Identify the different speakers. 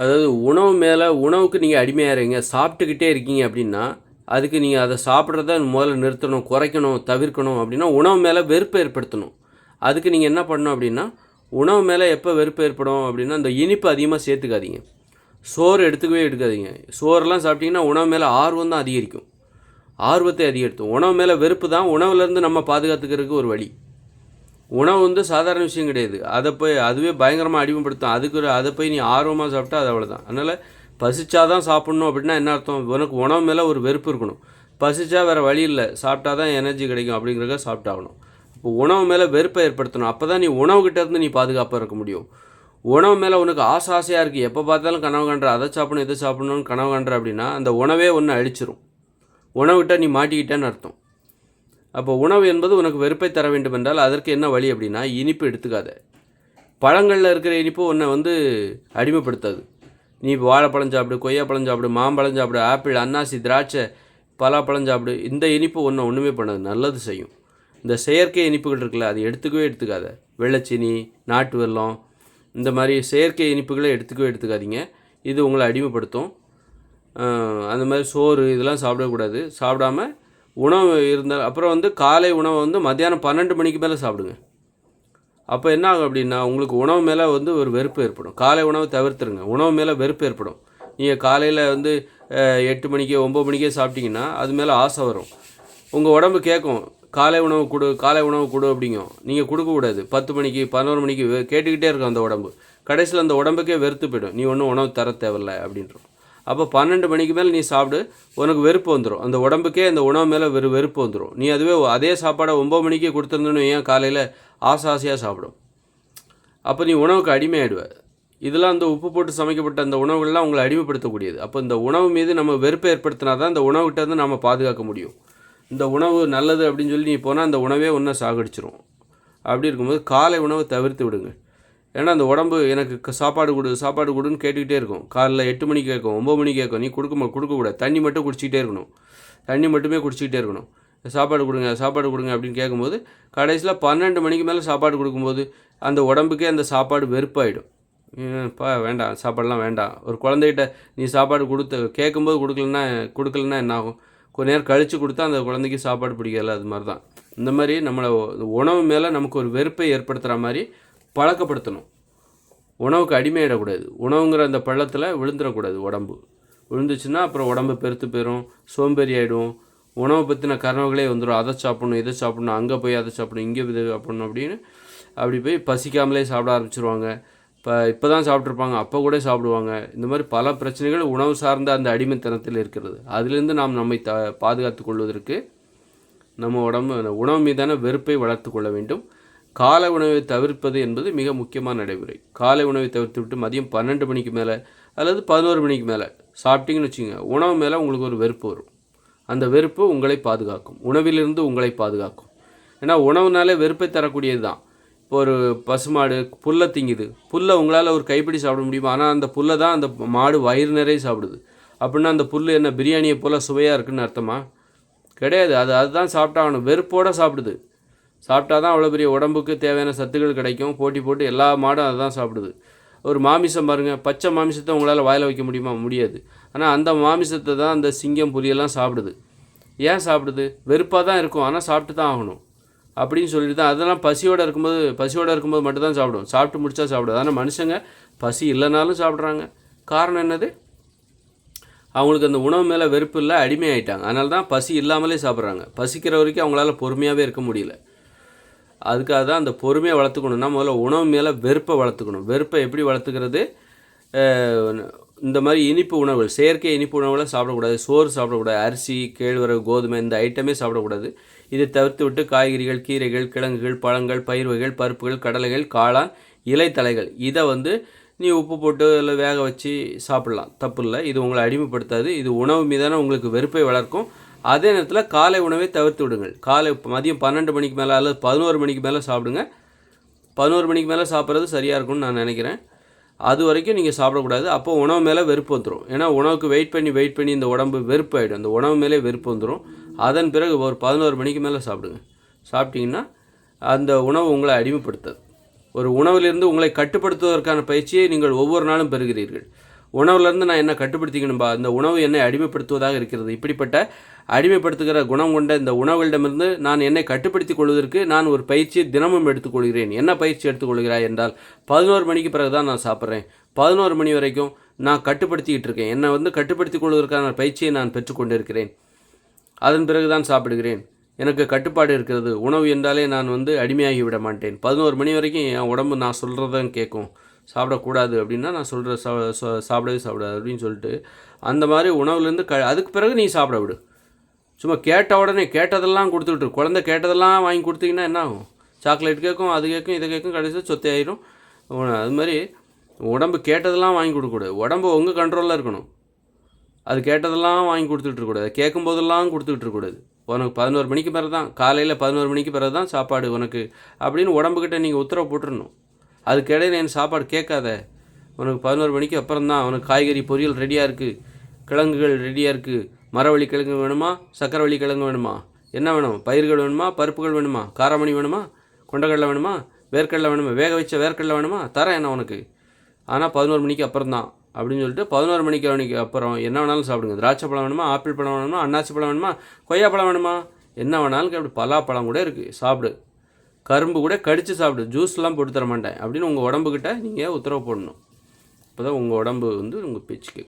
Speaker 1: அதாவது உணவு மேலே உணவுக்கு நீங்கள் அடிமையாகிறீங்க சாப்பிட்டுக்கிட்டே இருக்கீங்க அப்படின்னா அதுக்கு நீங்கள் அதை சாப்பிட்றத முதல்ல நிறுத்தணும் குறைக்கணும் தவிர்க்கணும் அப்படின்னா உணவு மேலே வெறுப்பு ஏற்படுத்தணும். அதுக்கு நீங்கள் என்ன பண்ணணும் அப்படின்னா உணவு மேலே எப்போ வெறுப்பு ஏற்படும் அப்படின்னா அந்த இனிப்பு அதிகமாக சேர்த்துக்காதீங்க. சோறு எடுத்துக்கவே எடுக்காதீங்க. சோறெல்லாம் சாப்பிட்டீங்கன்னா உணவு மேலே ஆர்வம் தான் அதிகரிக்கும். ஆர்வத்தை அதிகரிக்கும். உணவு மேலே வெறுப்பு தான் உணவுலேருந்து நம்ம பாதுகாத்துக்கிறதுக்கு ஒரு வழி. உணவு வந்து சாதாரண விஷயம் கிடையாது. அதை போய் அதுவே பயங்கரமாக அடிமைப்படுத்தும். அதுக்கு ஒரு- அதை போய் நீ ஆர்வமாக சாப்பிட்டா அது அவ்வளோதான் அதனால் பசிச்சாதான் சாப்பிட்ணும் அப்படின்னா என்ன அர்த்தம்? உனக்கு உணவு மேலே ஒரு வெறுப்பு இருக்கணும். பசிச்சா வேறு வழி இல்லை. சாப்பிட்டா தான் எனர்ஜி கிடைக்கும் அப்படிங்கிறத சாப்பிட்டாகணும். இப்போ உணவு மேலே வெறுப்பை ஏற்படுத்தணும். அப்போ தான் நீ உணவுகிட்ட இருந்து நீ பாதுகாப்பாக இருக்க முடியும். உணவு மேலே உனக்கு ஆசை ஆசையாக இருக்குது எப்போ பார்த்தாலும் கனவு காண்ற அதை சாப்பிடணும் இதை சாப்பிடணும்னு கனவு காண்ற அப்படின்னா அந்த உணவே ஒன்று அழிச்சிரும். உணவுகிட்ட நீ மாட்டிக்கிட்டேன்னு அர்த்தம். அப்போ உணவு என்பது உனக்கு வெறுப்பை தர வேண்டும் என்றால் அதற்கு என்ன வழி அப்படின்னா இனிப்பு எடுத்துக்காத. பழங்களில் இருக்கிற இனிப்பு உன்னை வந்து அடிமைப்படுத்தாது. நீ வாழைப்பழம் சாப்பிடு கொய்யாப்பழம் சாப்பிடு மாம்பழம் சாப்பிடு ஆப்பிள் அன்னாசி திராட்சை பலாப்பழம் சாப்பிடு இந்த இனிப்பு ஒன்றை ஒன்றுமே பண்ணாது நல்லது செய்யும். இந்த செயற்கை இனிப்புகள் இருக்குல்ல அது எடுத்துக்கவே எடுத்துக்காத. வெள்ளச்சீனி நாட்டு வெல்லம் இந்த மாதிரி செயற்கை இனிப்புகளை எடுத்துக்கவே எடுத்துக்காதீங்க. இது உங்களை அடிமைப்படுத்தும். அந்த மாதிரி சோறு இதெல்லாம் சாப்பிடக்கூடாது. சாப்பிடாம உணவு இருந்தால் அப்புறம் வந்து காலை உணவை வந்து மத்தியானம் பன்னெண்டு மணிக்கு மேலே சாப்பிடுங்க. அப்போ என்ன ஆகும் அப்படின்னா உங்களுக்கு உணவு மேலே வந்து ஒரு வெறுப்பு ஏற்படும். காலை உணவை தவிர்த்துருங்க. உணவு மேலே வெறுப்பு ஏற்படும். நீங்கள் காலையில் வந்து எட்டு மணிக்கே ஒம்பது மணிக்கே சாப்பிட்டீங்கன்னா அது மேலே ஆசை வரும். உங்கள் உடம்பு கேட்கும் காலை உணவு கொடு காலை உணவு கொடு அப்படிங்கும். நீங்கள் கொடுக்கக்கூடாது பத்து மணிக்கு பதினோரு மணிக்கு கேட்டுக்கிட்டே இருக்கும் அந்த உடம்பு. கடைசியில் அந்த உடம்புக்கே வெறுத்து போயிடும். நீ ஒன்றும் உணவு தர தேவையில்ல அப்படின்றோம். அப்போ பன்னெண்டு மணிக்கு மேலே நீ சாப்பிடு உனக்கு வெறுப்பு வந்துடும் அந்த உடம்புக்கே அந்த உணவு மேலே வெறு வெறுப்பு வந்துடும் நீ அதுவே அதே சாப்பாடை ஒம்பது மணிக்கே கொடுத்துருந்தோன்னு ஏன் காலையில் ஆசை ஆசையாக சாப்பிடும்? அப்போ நீ உணவுக்கு அடிமையாயிடுவ. இதெல்லாம் அந்த உப்பு போட்டு சமைக்கப்பட்ட அந்த உணவுகள்லாம் உங்களை அடிமைப்படுத்தக்கூடியது. அப்போ இந்த உணவு மீது நம்ம வெறுப்பை ஏற்படுத்தினா தான் இந்த உணவுகிட்ட இருந்து நம்ம பாதுகாக்க முடியும். இந்த உணவு நல்லது அப்படின்னு சொல்லி நீ போனால் அந்த உணவே ஒன்றை சாகடிச்சிரும். அப்படி இருக்கும்போது காலை உணவை தவிர்த்து விடுங்க. ஏன்னா அந்த உடம்பு எனக்கு சாப்பாடு கொடு சாப்பாடு கொடுன்னு கேட்டுக்கிட்டே இருக்கும். காலைல எட்டு மணிக்கு கேட்கும் ஒம்பது மணிக்கு கேட்கும். நீ கொடுக்க கொடுக்கக்கூடாது தண்ணி மட்டும் குடிச்சிக்கிட்டே இருக்கணும். தண்ணி மட்டுமே குடிச்சிக்கிட்டே இருக்கணும். சாப்பாடு கொடுங்க சாப்பாடு கொடுங்க அப்படின்னு கேட்கும்போது கடைசியில் பன்னெண்டு மணிக்கு மேலே சாப்பாடு கொடுக்கும்போது அந்த உடம்புக்கே அந்த சாப்பாடு வெறுப்பாயிடும். பா வேண்டாம். சாப்பாடெலாம் வேண்டாம். ஒரு குழந்தைகிட்ட நீ சாப்பாடு கொடுத்து கேட்கும்போது கொடுக்கலன்னா கொடுக்கலன்னா என்ன ஆகும் கொஞ்ச நேரம் கழித்து கொடுத்தா அந்த குழந்தைக்கு சாப்பாடு பிடிக்கல அது மாதிரி தான் இந்த மாதிரி நம்மளை உணவு மேலே நமக்கு ஒரு வெறுப்பை ஏற்படுத்துகிற மாதிரி பழக்கப்படுத்தணும். உணவுக்கு அடிமையிடக்கூடாது உணவுங்கிற அந்த பள்ளத்தில் விழுந்துடக்கூடாது உடம்பு. விழுந்துச்சுன்னா அப்புறம் உடம்பு பெருத்து போயிடும் சோம்பேறி ஆகிடும் உணவை பற்றின கனவுகளே வந்துடும் அதை சாப்பிடணும் இதை சாப்பிடணும் அங்கே போய் அதை சாப்பிடணும் இங்கே இதை சாப்பிடணும் அப்படின்னு அப்படி போய் பசிக்காமலே சாப்பிட ஆரம்பிச்சிருவாங்க. இப்போ இப்போ தான் சாப்பிட்ருப்பாங்க அப்போ கூட சாப்பிடுவாங்க. இந்த மாதிரி பல பிரச்சனைகள் உணவு சார்ந்த அந்த அடிமைத்தனத்தில் இருக்கிறது. அதுலேருந்து நாம் நம்மை த பாதுகாத்து கொள்வதற்கு நம்ம உடம்பு உணவு மீதான வெறுப்பை வளர்த்து கொள்ள வேண்டும். காலை உணவை தவிர்ப்பது என்பது மிக முக்கியமான நடைமுறை. காலை உணவை தவிர்த்து விட்டு மதியம் பன்னெண்டு மணிக்கு மேலே அல்லது பதினோரு மணிக்கு மேலே சாப்பிட்டீங்கன்னு வச்சுங்க உணவு மேலே உங்களுக்கு ஒரு வெறுப்பு வரும். அந்த வெறுப்பு உங்களை பாதுகாக்கும். உணவிலிருந்து உங்களை பாதுகாக்கும். ஏன்னா உணவுனாலே வெறுப்பை தரக்கூடியது தான். இப்போ ஒரு பசுமாடு புல்லை திங்குது. புல்லை உங்களால் ஒரு கைப்பிடி சாப்பிட முடியுமா? ஆனால் அந்த புல்லை தான் அந்த மாடு வயிறு நிறைய சாப்பிடுது. அப்படின்னா அந்த புல் என்ன பிரியாணியை போல் சுவையாக இருக்குன்னு அர்த்தமா? கிடையாது. அது அதுதான் சாப்பிட்டாகணும். வெறுப்போடு சாப்பிடுது. சாப்பிட்டா தான் அவ்வளோ பெரிய உடம்புக்கு தேவையான சத்துக்கள் கிடைக்கும். போட்டி போட்டு எல்லா மாடும் அதை தான் சாப்பிடுது. ஒரு மாமிசம் பாருங்கள் பச்சை மாமிசத்தை உங்களால் வாயில் வைக்க முடியுமா? முடியாது. ஆனால் அந்த மாமிசத்தை தான் அந்த சிங்கம் புலியெல்லாம் சாப்பிடுது. ஏன் சாப்பிடுது? வெறுப்பாக தான் இருக்கும். ஆனால் சாப்பிட்டு தான் ஆகணும். அப்படின்னு சொல்லிட்டு தான். அதெல்லாம் பசியோடு இருக்கும்போது பசியோடு இருக்கும்போது மட்டும்தான் சாப்பிடும் சாப்பிட்டு முடிச்சா சாப்பிடுது. ஆனால் மனுஷங்க பசி இல்லைனாலும் சாப்பிட்றாங்க. காரணம் என்னது? அவங்களுக்கு அந்த உணவு மேலே வெறுப்பு இல்லை அடிமை அதனால தான் பசி இல்லாமலே சாப்பிட்றாங்க. பசிக்கிற வரைக்கும் அவங்களால பொறுமையாகவே இருக்க முடியல. அதுக்காக தான் அந்த பொறுமையை வளர்த்துக்கணும்னா முதல்ல உணவு மேலே வெறுப்பை வளர்த்துக்கணும். வெறுப்பை எப்படி வளர்த்துக்கிறது? இந்த மாதிரி இனிப்பு உணவுகள் செயற்கை இனிப்பு உணவுகளை சாப்பிடக்கூடாது. சோறு சாப்பிடக்கூடாது. அரிசி கேழ்வரகு கோதுமை இந்த ஐட்டமே சாப்பிடக்கூடாது. இதை தவிர்த்து விட்டு காய்கறிகள் கீரைகள் கிழங்குகள் பழங்கள் பயிர் வகைகள் பருப்புகள் கடலைகள் காளான் இலைத்தலைகள் இதை வந்து நீ உப்பு போட்டு இல்லை வேக வச்சு சாப்பிட்லாம். தப்பு இல்லை. இது உங்களை அடிமைப்படுத்தாது. இது உணவு மீதான உங்களுக்கு வெறுப்பை வளர்க்கும். அதே நேரத்தில் காலை உணவை தவிர்த்து விடுங்கள். காலை மதியம் பன்னெண்டு மணிக்கு மேலே அல்லது பதினோரு மணிக்கு மேலே சாப்பிடுங்க. பதினோரு மணிக்கு மேலே சாப்பிட்றது சரியாக இருக்கும்னு நான் நினைக்கிறேன். அது வரைக்கும் நீங்கள் சாப்பிடக்கூடாது. அப்போ உணவு மேலே வெறுப்பு வந்துடும் ஏன்னா உணவுக்கு வெயிட் பண்ணி வெயிட் பண்ணி இந்த உடம்பு வெறுப்பு ஆகிடும் அந்த உணவு மேலே வெறுப்பு வந்துடும் அதன் பிறகு ஒரு பதினோரு மணிக்கு மேலே சாப்பிடுங்க. சாப்பிட்டிங்கன்னா அந்த உணவு உங்களை அடிமைப்படுத்தாது ஒரு உணவிலிருந்து உங்களை கட்டுப்படுத்துவதற்கான பயிற்சியை நீங்கள் ஒவ்வொரு நாளும் பெறுகிறீர்கள். உணவுலேருந்து நான் என்ன கட்டுப்படுத்திக்கணும்பா? அந்த உணவு என்னை அடிமைப்படுத்துவதாக இருக்கிறது. இப்படிப்பட்ட அடிமைப்படுத்துகிற குணம் கொண்ட இந்த உணவுகளிடமிருந்து நான் என்னை கட்டுப்படுத்திக் கொள்வதற்கு நான் ஒரு பயிற்சியை தினமும் எடுத்துக்கொள்கிறேன். என்ன பயிற்சி எடுத்துக்கொள்கிறாய் என்றால் பதினோரு மணிக்கு பிறகு தான் நான் சாப்பிட்றேன். பதினோரு மணி வரைக்கும் நான் கட்டுப்படுத்திக்கிட்டு இருக்கேன். என்னை வந்து கட்டுப்படுத்திக் கொள்வதற்கான பயிற்சியை நான் பெற்றுக்கொண்டிருக்கிறேன் அதன் பிறகு தான் சாப்பிடுகிறேன். எனக்கு கட்டுப்பாடு இருக்கிறது. உணவு என்றாலே நான் வந்து அடிமையாகி விட மாட்டேன். பதினோரு மணி வரைக்கும் என் உடம்பு நான் சொல்கிறதான் கேட்கும். சாப்பிடக்கூடாது அப்படின்னா நான் சொல்கிற சாப்பிடவே சாப்பிடாது அப்படின்னு சொல்லிட்டு அந்த மாதிரி உணவுலேருந்து க அதுக்கு பிறகு நீ சாப்பிட விடு. சும்மா கேட்ட உடனே கேட்டதெல்லாம் கொடுத்துட்டு இரு. குழந்தை கேட்டதெல்லாம் வாங்கி கொடுத்தீங்கன்னா என்ன ஆகும் சாக்லேட் கேட்கும் அது கேட்கும் இதை கேட்கும் கடைசியில் சொத்தை ஆயிரும். அது மாதிரி உடம்பு கேட்டதெல்லாம் வாங்கி கொடுக்கக்கூடாது உடம்பு உங்கள் கண்ட்ரோலில் இருக்கணும். அது கேட்டதெல்லாம் வாங்கி கொடுத்துட்ருக்கூடாது கேட்கும் போதெல்லாம் கொடுத்துக்கிட்டு உனக்கு பதினோரு மணிக்கு பிறகு தான் காலையில் பதினோரு மணிக்கு பிறகு தான் சாப்பாடு உனக்கு அப்படின்னு உடம்புக்கிட்ட நீங்கள் உத்தரவு போட்டுடணும் அதுக்கிடையில் என் சாப்பாடு கேட்காத. உனக்கு பதினோரு மணிக்கு அப்புறம் தான் உனக்கு காய்கறி பொரியல் ரெடியாக இருக்குது கிழங்குகள் ரெடியாக இருக்குது மரவள்ளி கிழங்கு வேணுமா? சக்கரவள்ளி கிழங்கு வேணுமா? என்ன வேணும்? பயிர்கள் வேணுமா? பருப்புகள் வேணுமா? காரமணி வேணுமா? கொண்டக்கடலை வேணுமா? வேர்க்கடலை வேணுமா? வேக வச்ச வேர்க்கடலை வேணுமா? தரேன் என்ன உனக்கு. ஆனால் பதினோரு மணிக்கு அப்புறம் தான் அப்படின்னு சொல்லிட்டு பதினோரு மணிக்கு மணிக்கு அப்புறம் என்ன வேணாலும் சாப்பிடுங்க. திராட்சை பழம் வேணுமா? ஆப்பிள் பழம் வேணுமா? அன்னாசி பழம் வேணுமா? கொய்யா பழம் வேணுமா? என்ன வேணாலும் அப்படி பலாப்பழம் கூட இருக்குது சாப்பிடு. கரும்பு கூட கடித்து சாப்பிடு. ஜூஸ்லாம் போட்டு தர மாட்டேன் அப்படின்னு உங்கள் உடம்புக்கிட்ட நீங்கள் உத்தரவு போடணும். அப்போ தான் உங்கள் உடம்பு வந்து உங்கள் பேச்சுக்கு